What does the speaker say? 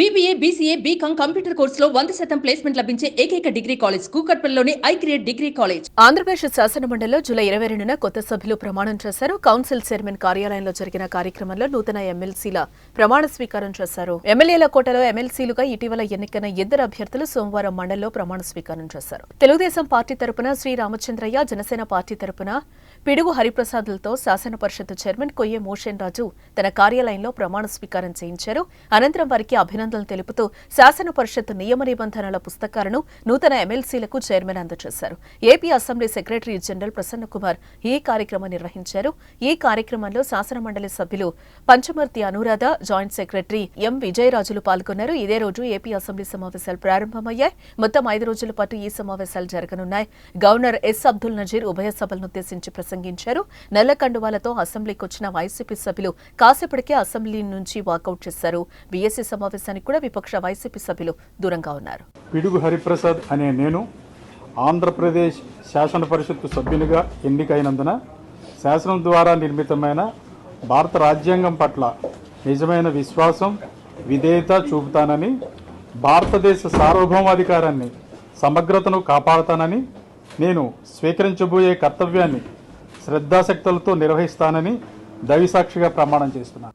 BBA BCA BCom computer కోర్సులో వంద శాతం ప్లేస్మెంట్ లభించే ఏకైక degree college కూకట్పల్లిలోని I create degree college. Andhra Pradesh శాసనమండలిలో July ఇరవై రెండున కొత్త సభ్యులు ప్రమాణం చేశారు. కౌన్సిల్ చైర్మన్ కార్యాలయంలో జరిగిన కార్యక్రమంలో నూతన ఎమ్మెల్సీల ప్రమాణ స్వీకారం చేశారు. ఎమ్మెల్యేల కోటలో ఎమ్మెల్సీలుగా ఇటీవల ఎన్నికైన ఇద్దరు అభ్యర్థులు సోమవారం మండలిలో ప్రమాణ స్వీకారం చేశారు. తెలుగుదేశం పార్టీ తరపున శ్రీ రామచంద్రయ్య జనసేన పార్టీ తరపున పిడుగు హరిప్రసాద్లతో శాసన పరిషత్ చైర్మన్ కొయ్యే మోషన్ రాజు తన కార్యాలయంలో ప్రమాణ స్వీకారం చేయించారు. అనంతరం వారికి అభినందనలు తెలుపుతూ శాసన పరిషత్ నియమ నిబంధనల పుస్తకాలను నూతన ఎమ్మెల్సీలకు చైర్మన్ అందజేశారు. AP assembly secretary general Prasanna Kumar ఈ కార్యక్రమం నిర్వహించారు. ఈ కార్యక్రమంలో శాసన మండలి సభ్యులు Panchamarthi Anuradha joint secretary M విజయరాజులు పాల్గొన్నారు. ఇదే రోజు ఏపీ అసెంబ్లీ సమావేశాలు ప్రారంభమయ్యాయి. మొత్తం ఐదు రోజుల పాటు ఈ సమావేశాలు జరగనున్నాయి. గవర్నర్ ఎస్ అబ్దుల్ నజీర్ ఉభయ సభలను ఉద్దేశించి ప్రసంగించారు. నల్ల కండువాలతో అసెంబ్లీకి వచ్చిన వైసీపీ సభ్యులు కాసేపటికే అసెంబ్లీ నుంచి వాకౌట్ చేశారు. బీఎస్సీ సమావేశానికి కూడా విపక్ష వైసీపీ సభ్యులు దూరంగా ఉన్నారు. పిడుగు హరిప్రసాద్ అనే నేను ఆంధ్రప్రదేశ్ శాసన పరిషత్తు సభ్యునిగా ఎన్నికైనందున శాసనం ద్వారా నిర్మితమైన భారత రాజ్యాంగం పట్ల నిజమైన విశ్వాసం విధేయత చూపుతానని భారతదేశ సార్వభౌమాధికారాన్ని సమగ్రతను కాపాడుతానని నేను స్వీకరించబోయే కర్తవ్యాన్ని శ్రద్ధాశక్తులతో నిర్వహిస్తానని దవిసాక్షిగా ప్రమాణం చేస్తున్నాను.